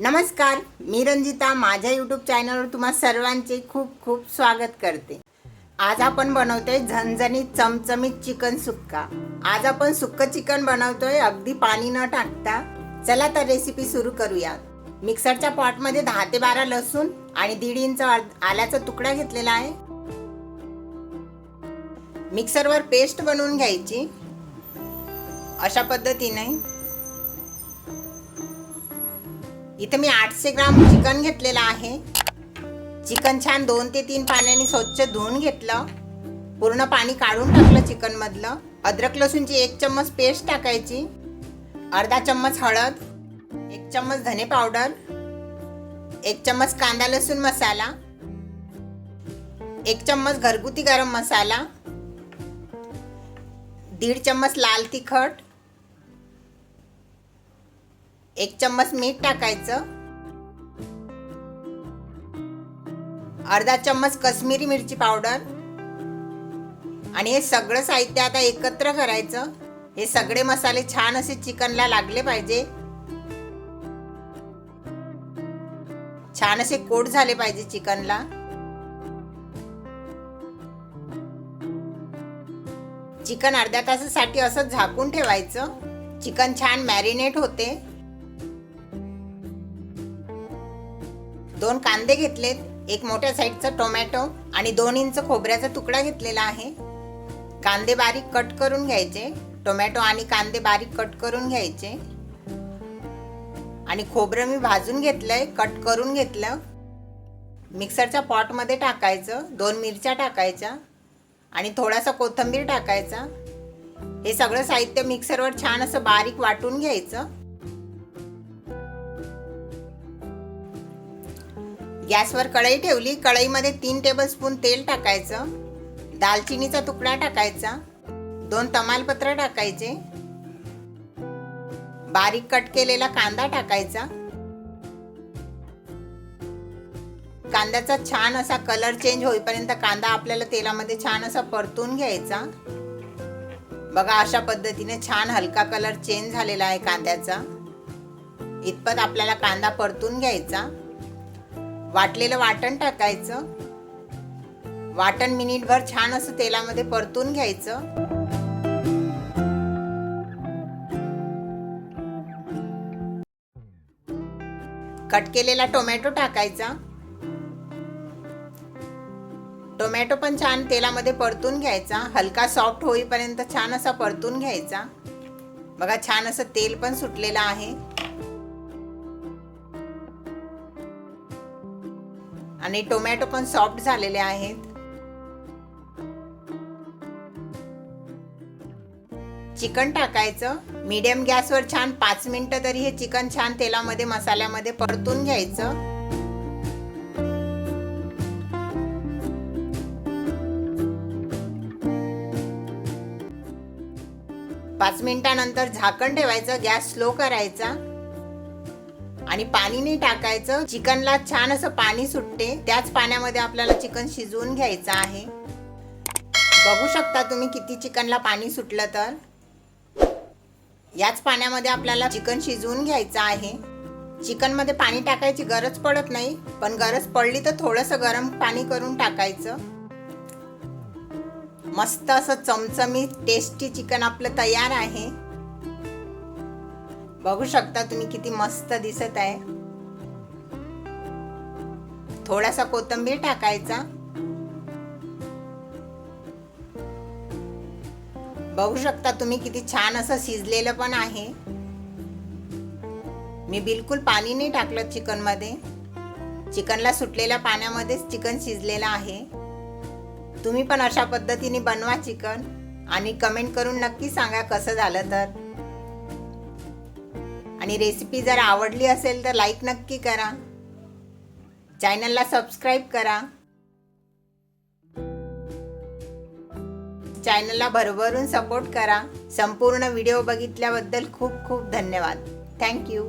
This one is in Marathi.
नमस्कार मी रंजिता माझ्या यूट्यूब चॅनलवर तुम्हा सर्वांचे खूप खूप स्वागत करते. आज आपण बनवतोय झणझणीत चमचमीत चिकन सुक्का. आज आपण सुक्क चिकन बनवतोय अगदी पाणी न टाकता. चला तर रेसिपी सुरू करूया मिक्सरच्या पॉटमध्ये दहा ते बारा लसूण आणि दीड इंच आल्याचा तुकडा घेतलेला आहे. मिक्सरवर पेस्ट बनवून घ्यायची. अशा पद्धतीने इथे मी आठशे ग्राम चिकन घेतलेलं आहे. चिकन छान दोन ते तीन पाण्याने स्वच्छ धुवून घेतलं. पूर्ण पाणी काढून टाकलं चिकनमधलं. अद्रक लसूणची एक चम्मच पेस्ट टाकायची. अर्धा चम्मच हळद. एक चम्मच धने पावडर. एक चम्मच कांदा लसूण मसाला. एक चम्मच घरगुती गरम मसाला. दीड चम्मच लाल तिखट. एक चम्मच मीठ टाकायचं. अर्धा चम्मच कश्मीरी मिरची पावडर. आणि हे सगळं साहित्य आता एकत्र करायचं. हे सगळे मसाले छान असे चिकनला लागले पाहिजे. छान असे कोट झाले पाहिजे चिकनला. चिकन अर्ध्या तासासाठी असं झाकून ठेवायचं. चिकन छान मॅरिनेट होते. दोन कांदे घेतलेत एक मोठ्या साईजचा टोमॅटो आणि दोन इंच खोबऱ्याचा तुकडा घेतलेला आहे. कांदे बारीक कट करून घ्यायचे टोमॅटो आणि कांदे बारीक कट करून घ्यायचे. आणि खोबरं मी भाजून घेतलंय कट करून घेतलं. मिक्सरच्या पॉटमध्ये टाकायचं दोन मिरच्या टाकायच्या आणि थोडासा कोथिंबीर टाकायचा. हे सगळं साहित्य मिक्सरवर छान असं बारीक वाटून घ्यायचं. गॅसवर कढई ठेवली. कढईमध्ये तीन टेबलस्पून तेल टाकायचं. दालचिनीचा तुकडा टाकायचा. दोन तमालपत्र टाकायचे. बारीक कट केलेला कांदा टाकायचा. कांद्याचा छान असा कलर चेंज होईपर्यंत कांदा आपल्याला तेलामध्ये छान असा परतून घ्यायचा. बघा अशा पद्धतीने छान हलका कलर चेंज झालेला आहे कांद्याचा. इतपत आपल्याला कांदा परतून घ्यायचा. वाटलेलं वाटण टाकायचं. वाटण मिनिटभर छान असं तेलामध्ये परतून घ्यायचं. कट केलेला टोमॅटो टाकायचा. टोमॅटो पण छान तेलामध्ये परतून घ्यायचा. हलका सॉफ्ट होईपर्यंत छान असा परतून घ्यायचा. बघा छान असं तेल पण सुटलेलं आहे. आणि टोमॅटो पण सॉफ्ट झालेले आहेत. चिकन टाकायचं. मीडियम गॅसवर छान पाच मिनिटं तरी हे चिकन छान तेलामध्ये मसाल्यामध्ये परतून घ्यायचं. पाच मिनिटानंतर झाकण ठेवायचं गॅस स्लो करायचा. आणि पाणी नाही टाकायचं. चिकनला छान असं पाणी सुटते. त्याच पाण्यामध्ये आपल्याला चिकन शिजवून घ्यायचं आहे. बघू शकता तुम्ही किती चिकनला पाणी सुटलं तर. याच पाण्यामध्ये आपल्याला चिकन शिजवून घ्यायचं आहे. चिकनमध्ये पाणी टाकायची गरज पडत नाही. पण गरज पडली तर थोडंसं गरम पाणी करून टाकायचं. मस्त असं चमचमीत टेस्टी चिकन आपलं तयार आहे. बघू शकता तुम्ही किती मस्त दिसत आहे. थोडासा कोथिंबीर टाकायचा. बघू शकता तुम्ही किती छान असं शिजलेलं पण आहे. मी बिलकुल पाणी नाही टाकलं चिकनमध्ये. चिकनला सुटलेल्या पाण्यामध्येच चिकन शिजलेलं आहे. तुम्ही पण अशा पद्धतीने बनवा चिकन आणि कमेंट करून नक्की सांगा कसं झालं तर. आणि रेसिपी जर आवडली असेल तर लाईक नक्की करा. चॅनलला सबस्क्राईब करा. चॅनलला भरभरून सपोर्ट करा. संपूर्ण व्हिडिओ बघितल्याबद्दल खूप खूप धन्यवाद. थँक्यू